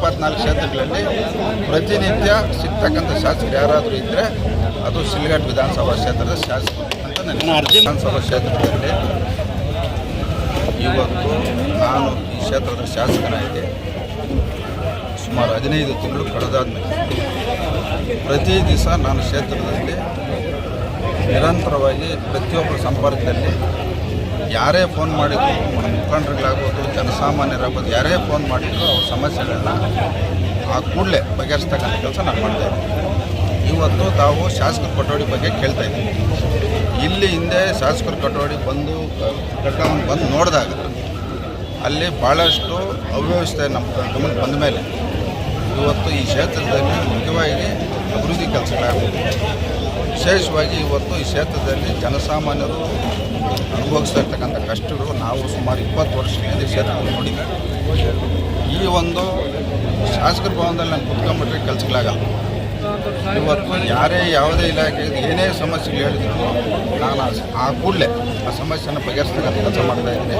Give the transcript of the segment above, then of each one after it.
ಇಪ್ಪತ್ನಾಲ್ಕು ಕ್ಷೇತ್ರಗಳಲ್ಲಿ ಪ್ರತಿನಿತ್ಯ ಸಿಗ್ತಕ್ಕಂಥ ಶಾಸಕರು ಯಾರಾದರೂ ಇದ್ದರೆ ಅದು ಶಿಲ್ಘಾಟ್ ವಿಧಾನಸಭಾ ಕ್ಷೇತ್ರದ ಶಾಸಕರು ಅಂತ ನನ್ನ ಅರ್ಜಿ ವಿಧಾನಸಭಾ ಕ್ಷೇತ್ರದಲ್ಲಿ ಇವತ್ತು ನಾನು ಈ ಕ್ಷೇತ್ರದ ಶಾಸಕನಾಗಿ ಸುಮಾರು ಹದಿನೈದು ತಿಂಗಳು ಕಳೆದಾದ್ಮೇಲೆ ಪ್ರತಿ ದಿವಸ ನಾನು ಕ್ಷೇತ್ರದಲ್ಲಿ ನಿರಂತರವಾಗಿ ಪ್ರತಿಯೊಬ್ಬರ ಸಂಪರ್ಕದಲ್ಲಿ ಯಾರೇ ಫೋನ್ ಮಾಡಿದ್ರು, ಮುಖಂಡರುಗಳಾಗ್ಬೋದು, ಜನಸಾಮಾನ್ಯರಾಗ್ಬೋದು, ಯಾರೇ ಫೋನ್ ಮಾಡಿದ್ರು ಅವ್ರ ಸಮಸ್ಯೆಗಳನ್ನ ಆ ಕೂಡಲೇ ಬಗೆಹರಿಸ್ತಕ್ಕಂಥ ಕೆಲಸ ನಾನು ಮಾಡ್ತಾ ಇವತ್ತು ತಾವು ಶಾಸಕರ ಕಟೋಡಿ ಬಗ್ಗೆ ಕೇಳ್ತಾ ಇದ್ದೀವಿ. ಇಲ್ಲಿ ಹಿಂದೆ ಶಾಸಕರ ಕಟೋಡಿ ಬಂದು ಕಟ್ಟವನ್ನು ಬಂದು ನೋಡಿದಾಗ ಅಲ್ಲಿ ಭಾಳಷ್ಟು ಅವ್ಯವಸ್ಥೆ ನಮ್ಮ ಗಮನಕ್ಕೆ ಬಂದ ಮೇಲೆ ಇವತ್ತು ಈ ಕ್ಷೇತ್ರದಲ್ಲಿ ಮುಖ್ಯವಾಗಿ ಅಭಿವೃದ್ಧಿ ಕೆಲಸಗಳಾಗಬೇಕು. ವಿಶೇಷವಾಗಿ ಇವತ್ತು ಈ ಕ್ಷೇತ್ರದಲ್ಲಿ ಜನಸಾಮಾನ್ಯರು ಅನುಭವಿಸ್ತಾ ಇರ್ತಕ್ಕಂಥ ಕಷ್ಟಗಳು ನಾವು ಸುಮಾರು ಇಪ್ಪತ್ತು ವರ್ಷ ಹಿಂದೆ ಕ್ಷೇತ್ರದಲ್ಲಿ ನೋಡಿದ್ದೀವಿ ಈ ಒಂದು ಶಾಸಕರ ಭವನದಲ್ಲಿ ನಾನು ಕುತ್ಕೊಂಡ್ಬಿಟ್ರೆ ಕೆಲಸಗಳಾಗಲ್ಲ. ಇವತ್ತು ಯಾರೇ ಯಾವುದೇ ಇಲಾಖೆ ಏನೇ ಸಮಸ್ಯೆಗಳು ಹೇಳಿದ್ರು ನಾನು ಆ- ಕೂಡಲೇ ಆ ಸಮಸ್ಯೆನ ಬಗೆಹರಿಸ್ತಕ್ಕಂಥ ಕೆಲಸ ಮಾಡ್ತಾ ಇದ್ದೀನಿ.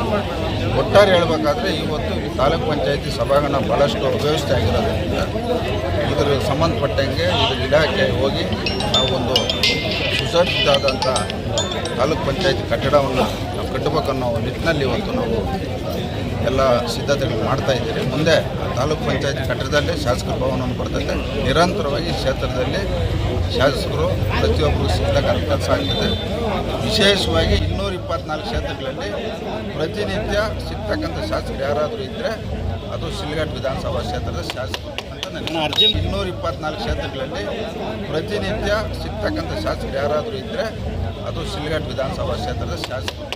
ಒಟ್ಟಾರೆ ಹೇಳಬೇಕಾದ್ರೆ ಇವತ್ತು ಈ ತಾಲೂಕು ಪಂಚಾಯತಿ ಸಭಾಂಗಣ ಭಾಳಷ್ಟು ಅವ್ಯವಸ್ಥೆ ಆಗಿರೋದ್ರಿಂದ ಇದ್ರ ಸಂಬಂಧಪಟ್ಟಂಗೆ ಇದ್ರ ಇಲಾಖೆ ಹೋಗಿ ನಾವೊಂದು ಸುಸಜ್ಜಿತಾದಂಥ ತಾಲೂಕ್ ಪಂಚಾಯತಿ ಕಟ್ಟಡವನ್ನು ನಾವು ಕಟ್ಟಬೇಕನ್ನೋ ನಿಟ್ಟಿನಲ್ಲಿ ಇವತ್ತು ನಾವು ಎಲ್ಲ ಸಿದ್ಧತೆಗಳು ಮಾಡ್ತಾ ಇದ್ದೀರಿ. ಮುಂದೆ ತಾಲೂಕ್ ಪಂಚಾಯತ್ ಕಟ್ಟಡದಲ್ಲಿ ಶಾಸಕರ ಭವನವನ್ನು ಕೊಡ್ತದೆ. ನಿರಂತರವಾಗಿ ಕ್ಷೇತ್ರದಲ್ಲಿ ಶಾಸಕರು, ಪ್ರತಿಯೊಬ್ಬರು ಸಿಗ್ತಕ್ಕಂಥ ಕೆಲಸ ಆಗ್ತದೆ. ವಿಶೇಷವಾಗಿ ಇಪ್ಪತ್ನಾಲ್ಕು ಕ್ಷೇತ್ರಗಳಲ್ಲಿ ಪ್ರತಿನಿತ್ಯ ಸಿಗ್ತಕ್ಕಂಥ ಶಾಸಕರು ಯಾರಾದರೂ ಇದ್ದರೆ ಅದು ಸಿಲ್ಗಟ್ ವಿಧಾನಸಭಾ ಕ್ಷೇತ್ರದ ಶಾಸಕರು ಅರ್ಜಿ ಇನ್ನೂರ ಇಪ್ಪತ್ನಾಲ್ಕು ಕ್ಷೇತ್ರಗಳಲ್ಲಿ ಪ್ರತಿನಿತ್ಯ ಸಿಗ್ತಕ್ಕಂಥ ಶಾಸಕರು ಯಾರಾದರೂ ಇದ್ದರೆ ಅದು ಸಿಲ್ಗಟ್ ವಿಧಾನಸಭಾ ಕ್ಷೇತ್ರದ ಶಾಸಕರು